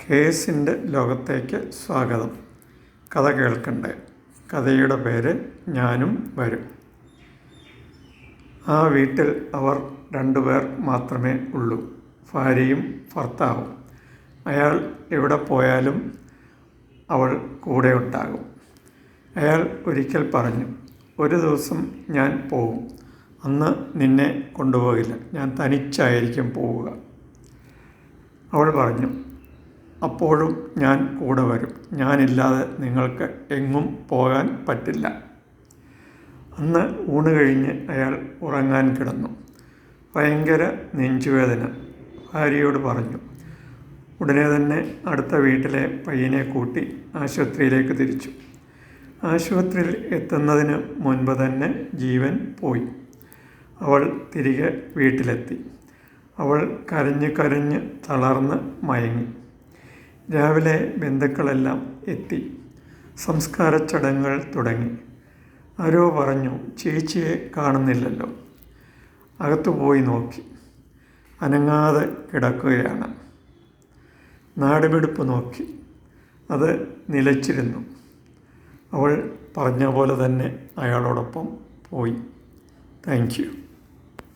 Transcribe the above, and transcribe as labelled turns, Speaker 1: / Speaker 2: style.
Speaker 1: കേസിന്റെ ലോകത്തേക്ക് സ്വാഗതം. കഥ കേൾക്കണ്ടേ? കഥയുടെ പേര് ഞാനും വരും. ആ വീട്ടിൽ അവർ രണ്ടുപേർ മാത്രമേ ഉള്ളൂ. ഭാര്യയും ഭർത്താവും. അയാൾ എവിടെ പോയാലും അവൾ കൂടെ ഉണ്ടാകും. അയാൾ ഒരിക്കൽ പറഞ്ഞു ഒരു ദിവസം ഞാൻ പോവും. അന്ന് നിന്നെ കൊണ്ടുപോകില്ല. ഞാൻ തനിച്ചായിരിക്കും പോവുക. അവൾ പറഞ്ഞു അപ്പോഴും ഞാൻ കൂടെ വരും. ഞാനില്ലാതെ നിങ്ങൾക്ക് എങ്ങും പോകാൻ പറ്റില്ല. അന്ന് ഊണ് കഴിഞ്ഞ് അയാൾ ഉറങ്ങാൻ കിടന്നു. ഭയങ്കര നെഞ്ചുവേദന. ഭാര്യയോട് പറഞ്ഞു ഉടനെ തന്നെ അടുത്ത വീട്ടിലെ പയ്യനെ കൂട്ടി ആശുപത്രിയിലേക്ക് തിരിച്ചു. ആശുപത്രിയിൽ എത്തുന്നതിന് മുൻപ് തന്നെ ജീവൻ പോയി. അവൾ തിരികെ വീട്ടിലെത്തി. അവൾ കരഞ്ഞ് കരഞ്ഞ് തളർന്ന് മയങ്ങി. രാവിലെ ബന്ധുക്കളെല്ലാം എത്തി. സംസ്കാര ചടങ്ങുകൾ തുടങ്ങി. ആരോ പറഞ്ഞു ചേച്ചിയെ കാണുന്നില്ലല്ലോ. അകത്തു പോയി നോക്കി. അനങ്ങാതെ കിടക്കുകയാണ്. നാടുമെടുപ്പ് നോക്കി. അത് നിലച്ചിരുന്നു. അവൾ പറഞ്ഞ പോലെ തന്നെ അയാളോടൊപ്പം പോയി. താങ്ക്